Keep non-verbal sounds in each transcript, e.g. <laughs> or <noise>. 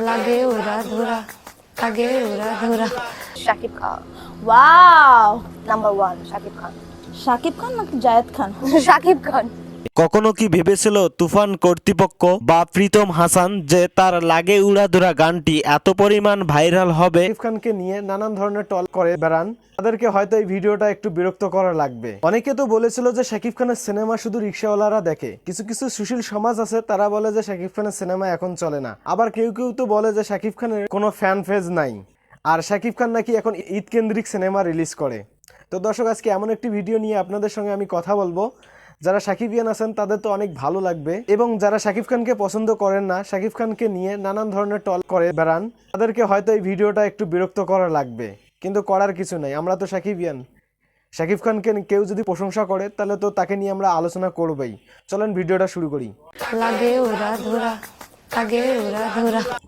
লাগে ওরা ধরা লাগে ওরা ধরা Shakib Khan wow number one Shakib Khan Shakib Khan নাকি জায়েদ খান শাকিব খান কখনো কি ভেবেছিল তুফান কর্তৃপক্ষ বা প্রীতম হাসান যে তার লাগে উড়াধুরা গানটি এত পরিমাণ ভাইরাল হবে? খানকে নিয়ে নানান ধরনের টল করে বেড়ান। তাদেরকে হয়তো এই ভিডিওটা একটু বিরক্ত করা লাগবে। অনেকে তো বলেছিল যে শাকিব খানের সিনেমা শুধু রিক্সাওয়ালারা দেখে। কিছু কিছু সুশীল সমাজ আছে, তারা বলে যে শাকিব খানের সিনেমা এখন চলে না। আবার কেউ কেউ তো বলে যে শাকিব খানের কোনো ফ্যান ফেজ নাই। আর শাকিব খান নাকি এখন ঈদ কেন্দ্রিক সিনেমা রিলিজ করে। তো দর্শক, আজকে এমন একটি ভিডিও নিয়ে আপনাদের সঙ্গে আমি কথা বলব। যারা সাকিবিয়ান আছেন, তাদের তো অনেক ভালো লাগবে। এবং যারা শাকিব খানকে পছন্দ করেন না শাকিব খানকে নিয়ে নানান ধরনের টল করে বেড়ান, তাদেরকে হয়তো এই ভিডিওটা একটু বিরক্ত করা লাগবে। কিন্তু করার কিছু নাই, আমরা তো সাকিবিয়ান শাকিব খানকে কেউ যদি প্রশংসা করে, তাহলে তো তাকে নিয়ে আমরা আলোচনা করবেই। চলেন ভিডিওটা শুরু করি। লাগে ওরা ধরা।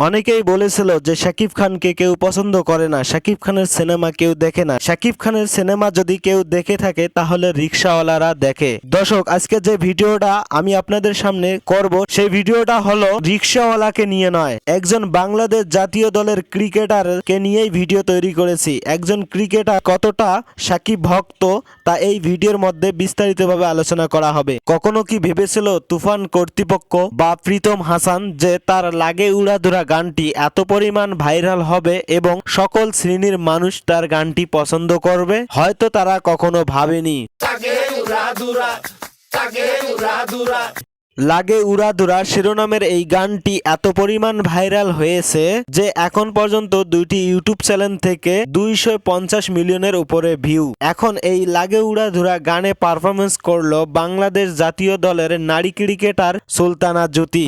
অনেকেই বলেছিল যে শাকিব খানকে কেউ পছন্দ করে না, শাকিব খানের সিনেমা কেউ দেখে না। শাকিব খানের সিনেমা যদি কেউ দেখে থাকে, তাহলে রিক্সাওয়ালারা দেখে। দর্শক, আজকে যে ভিডিওটা আমি আপনাদের সামনে করব, সেই ভিডিওটা হলো রিক্সাওয়ালাকে নিয়ে নয়। একজন বাংলাদেশ জাতীয় দলের ক্রিকেটারকে নিয়েই ভিডিও তৈরি করেছি। একজন ক্রিকেটার কতটা সাকিব ভক্ত, তা এই ভিডিওর মধ্যে বিস্তারিতভাবে আলোচনা করা হবে। কখনো কি ভেবেছিল তুফান কর্তৃপক্ষ বা প্রীতম হাসান যে তার লাগে উড়াধুরা গানটি এত পরিমাণ ভাইরাল হবে এবং সকল শ্রেণির মানুষ তার গানটি পছন্দ করবে হয়তো তারা কখনো ভাবেনি। লাগে উড়াদুরা শিরোনামের এই গানটি এত পরিমাণ ভাইরাল হয়েছে যে এখন পর্যন্ত দুইটি ইউটিউব চ্যানেল থেকে দুইশো পঞ্চাশ মিলিয়নের উপরে ভিউ। এখন এই লাগে উড়াধুরা গানে পারফরমেন্স করল বাংলাদেশ জাতীয় দলের নারী cricketer Sultana Jyoti.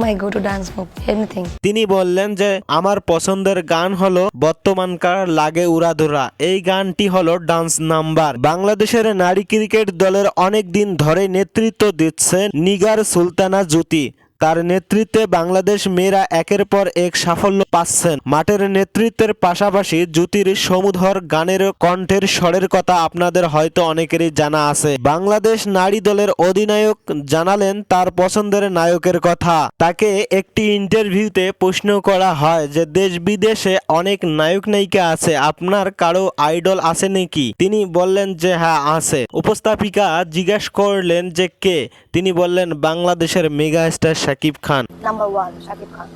My go to dance move anything. তিনি বললেন যে, আমার পছন্দের গান হলো বর্তমানকার লাগে উড়াধুরা এই গানটি হলো ডান্স নাম্বার। বাংলাদেশের নারী ক্রিকেট দলের অনেক দিন ধরে নেতৃত্ব দিচ্ছে নিগার সুলতানা জ্যোতি। তার নেতৃত্বে বাংলাদেশ মেয়েরা একের পর এক সাফল্য পাচ্ছেন। মাঠের নেতৃত্বের পাশাপাশি জ্যোতির সমুধর গানের কণ্ঠের স্বরের কথা আপনাদের হয়তো অনেকেরই জানা আছে। বাংলাদেশ নারী দলের অধিনায়ক জানালেন তার পছন্দের নায়কের কথা। তাকে একটি ইন্টারভিউতে প্রশ্ন করা হয় যে, দেশ বিদেশে অনেক নায়ক নায়িকা আছে, আপনার কারও আইডল আছে নাকি? তিনি বললেন যে হ্যাঁ আছে। উপস্থাপিকা জিজ্ঞাসা করলেন যে, কে? তিনি বললেন, বাংলাদেশের mega star Shakib Khan? Number one Shakib Khan.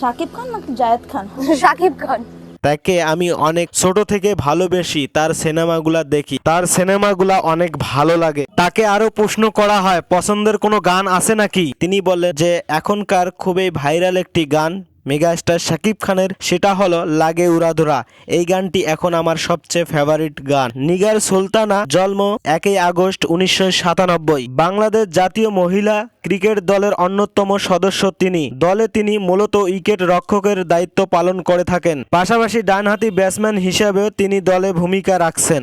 Shakib Khan নাকি জায়েদ খান? <laughs> শাকিব খান। তাকে আমি অনেক ছোট থেকে ভালোবেসি তার সিনেমাগুলা দেখি। তার সিনেমাগুলা অনেক ভালো লাগে। তাকে আরও প্রশ্ন করা হয় পছন্দের কোনো গান আছে নাকি? তিনি বলেন যে এখনকার খুবই ভাইরাল একটি গান মেগাস্টার শাকিব খানের সেটা হলো লাগে উড়াধুরা এই গানটি এখন আমার সবচেয়ে ফেভারিট গান। নিগার সুলতানা জন্ম একই আগস্ট উনিশশো সাতানব্বই। বাংলাদেশ জাতীয় মহিলা ক্রিকেট দলের অন্যতম সদস্য তিনি। দলে তিনি মূলত উইকেট রক্ষকের দায়িত্ব পালন করে থাকেন। পাশাপাশি ডানহাতি ব্যাটসম্যান হিসেবেও তিনি দলে ভূমিকা রাখছেন।